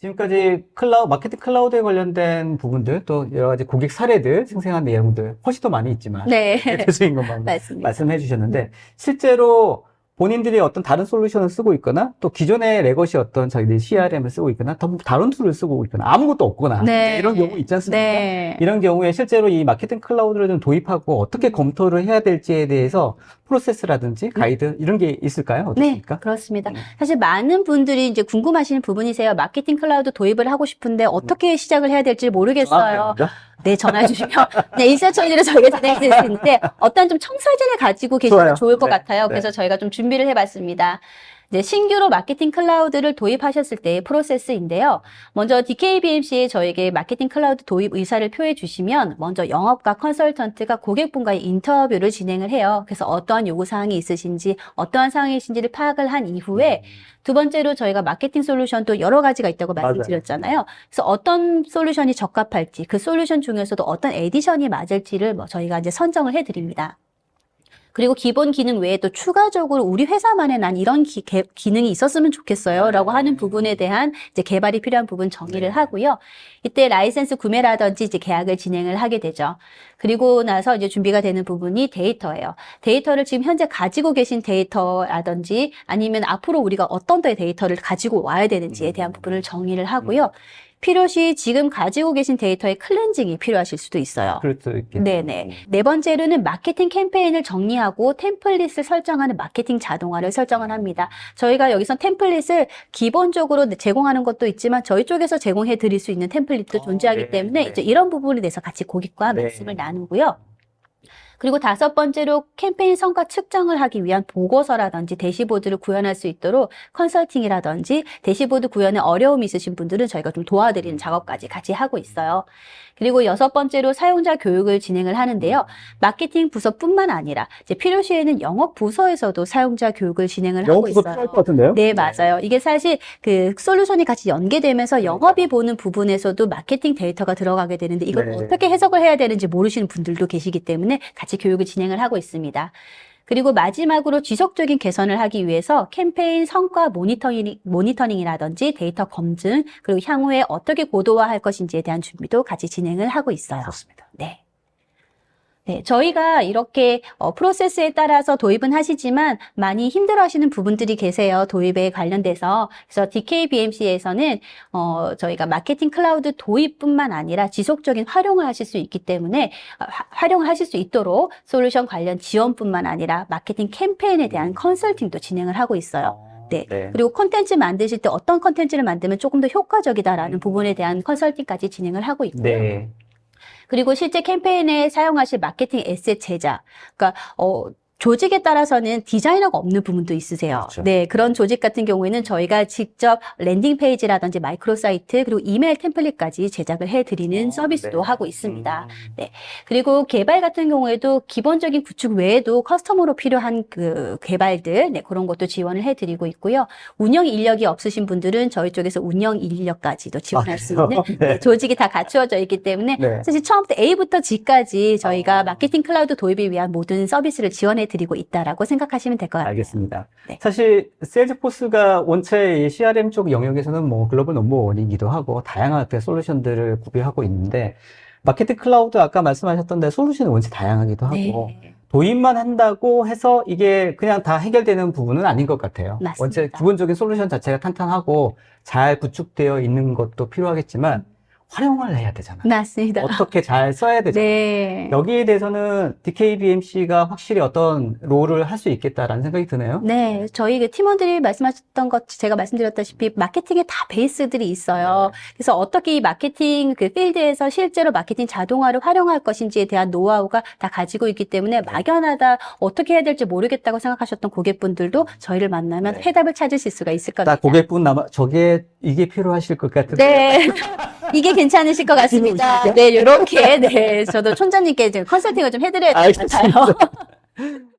지금까지 클라우, 마케팅 클라우드에 관련된 부분들, 또 여러 가지 고객 사례들, 생생한 내용들, 훨씬 더 많이 있지만, 네. 대표적인 것만 맞습니다. 말씀해 주셨는데, 실제로 본인들이 어떤 다른 솔루션을 쓰고 있거나, 또 기존의 레거시 어떤 저희들이 CRM을 쓰고 있거나, 더 다른 툴을 쓰고 있거나, 아무것도 없거나, 네. 이런 경우 있지 않습니까? 네. 이런 경우에 실제로 이 마케팅 클라우드를 좀 도입하고 어떻게 검토를 해야 될지에 대해서 프로세스라든지 가이드 이런 게 있을까요? 네, 어떻습니까? 그렇습니다. 음. 사실 많은 분들이 이제 궁금하시는 부분이세요. 마케팅 클라우드 도입을 하고 싶은데 어떻게 시작을 해야 될지 모르겠어요. 네, 전화 주시면 네, 일사천리로 저희가 진행해 드릴 수 있는데 어떤 좀 청사진을 가지고 계시면 좋아요. 좋을 것 네, 같아요. 네. 그래서 저희가 좀 준비를 해봤습니다. 이제 신규로 마케팅 클라우드를 도입하셨을 때의 프로세스인데요. 먼저 DKBMC에 저에게 마케팅 클라우드 도입 의사를 표해 주시면 먼저 영업과 컨설턴트가 고객분과의 인터뷰를 진행을 해요. 그래서 어떠한 요구 사항이 있으신지, 어떠한 사항이신지를 파악을 한 이후에 두 번째로 저희가 마케팅 솔루션도 여러 가지가 있다고 맞아요. 말씀드렸잖아요. 그래서 어떤 솔루션이 적합할지, 그 솔루션 중에서도 어떤 에디션이 맞을지를 뭐 저희가 이제 선정을 해드립니다. 그리고 기본 기능 외에 또 추가적으로 우리 회사만에 난 이런 기, 능이 있었으면 좋겠어요. 라고 하는 부분에 대한 이제 개발이 필요한 부분 정의를 네. 하고요. 이때 라이센스 구매라든지 이제 계약을 진행을 하게 되죠. 그리고 나서 이제 준비가 되는 부분이 데이터예요. 데이터를 지금 현재 가지고 계신 데이터라든지 아니면 앞으로 우리가 어떤 데이터를 가지고 와야 되는지에 대한 부분을 정의를 하고요. 필요시 지금 가지고 계신 데이터의 클렌징이 필요하실 수도 있어요. 그럴 수 있겠네요. 네네. 네 번째로는 마케팅 캠페인을 정리하고 템플릿을 설정하는 마케팅 자동화를 설정을 합니다. 저희가 여기서 템플릿을 기본적으로 제공하는 것도 있지만 저희 쪽에서 제공해 드릴 수 있는 템플릿도 어, 존재하기 네, 때문에 네. 이제 이런 부분에 대해서 같이 고객과 네. 말씀을 나 누고요. 그리고 다섯 번째로 캠페인 성과 측정을 하기 위한 보고서라든지 대시보드를 구현할 수 있도록 컨설팅이라든지 대시보드 구현에 어려움이 있으신 분들은 저희가 좀 도와드리는 작업까지 같이 하고 있어요. 그리고 여섯 번째로 사용자 교육을 진행을 하는데요. 마케팅 부서뿐만 아니라 이제 필요시에는 영업 부서에서도 사용자 교육을 진행을 하고 영업 부서 있어요. 필요할 것 같은데요? 네, 맞아요. 이게 사실 그 솔루션이 같이 연계되면서 영업이 보는 부분에서도 마케팅 데이터가 들어가게 되는데 이걸 네. 어떻게 해석을 해야 되는지 모르시는 분들도 계시기 때문에 같이 교육을 진행을 하고 있습니다. 그리고 마지막으로 지속적인 개선을 하기 위해서 캠페인 성과 모니터링, 모니터링이라든지 데이터 검증, 그리고 향후에 어떻게 고도화할 것인지에 대한 준비도 같이 진행을 하고 있어요. 그렇습니다. 네. 네, 저희가 이렇게 어, 프로세스에 따라서 도입은 하시지만 많이 힘들어 하시는 부분들이 계세요. 도입에 관련돼서. 그래서 DKBMC에서는 어, 저희가 마케팅 클라우드 도입뿐만 아니라 지속적인 활용을 하실 수 있기 때문에 어, 화- 활용을 하실 수 있도록 솔루션 관련 지원뿐만 아니라 마케팅 캠페인에 대한 컨설팅도 진행을 하고 있어요. 네. 그리고 콘텐츠 만드실 때 어떤 콘텐츠를 만들면 조금 더 효과적이다라는 부분에 대한 컨설팅까지 진행을 하고 있고요. 네. 그리고 실제 캠페인에 사용하실 마케팅 에셋 제작. 그러니까 어 조직에 따라서는 디자이너가 없는 부분도 있으세요. 그렇죠. 네, 그런 조직 같은 경우에는 저희가 직접 랜딩 페이지라든지 마이크로 사이트 그리고 이메일 템플릿까지 제작을 해드리는 어, 서비스도 네. 하고 있습니다. 음. 그리고 개발 같은 경우에도 기본적인 구축 외에도 커스텀으로 필요한 그 개발들, 네, 그런 것도 지원을 해드리고 있고요. 운영 인력이 없으신 분들은 저희 쪽에서 운영 인력까지도 지원할 수 그래요? 있는 네. 네, 조직이 다 갖추어져 있기 때문에 네. 사실 처음부터 A부터 G까지 저희가 어. 마케팅 클라우드 도입을 위한 모든 서비스를 지원해 드리고 있다라고 생각하시면 될 것 같아요. 알겠습니다. 네. 사실 세일즈포스가 원체 이 CRM 쪽 영역에서는 뭐 글로벌 넘버원이기도 하고 다양한 솔루션들을 구비하고 있는데 마케팅 클라우드 아까 말씀하셨던 데 솔루션이 원체 다양하기도 하고 네. 도입만 한다고 해서 이게 그냥 다 해결되는 부분은 아닌 것 같아요. 맞습니다. 원체 기본적인 솔루션 자체가 탄탄하고 잘 구축되어 있는 것도 필요하겠지만 활용을 해야 되잖아요. 맞습니다. 어떻게 잘 써야 되잖아요. 네. 여기에 대해서는 DKBMC가 확실히 어떤 롤을 할 수 있겠다라는 생각이 드네요. 네, 저희 그 팀원들이 말씀하셨던 것, 제가 말씀드렸다시피 마케팅에 다 베이스들이 있어요. 그래서 어떻게 이 마케팅 그 필드에서 실제로 마케팅 자동화를 활용할 것인지에 대한 노하우가 다 가지고 있기 때문에 막연하다, 어떻게 해야 될지 모르겠다고 생각하셨던 고객분들도 저희를 만나면 네. 해답을 찾으실 수가 있을 겁니다. 딱 고객분 남아 저게 이게 필요하실 것 같은데. 네. 이게 괜찮으실 것 같습니다. 네, 요렇게, 네. 저도 촌장님께 이제 컨설팅을 좀 해드려야 될 것 같아요.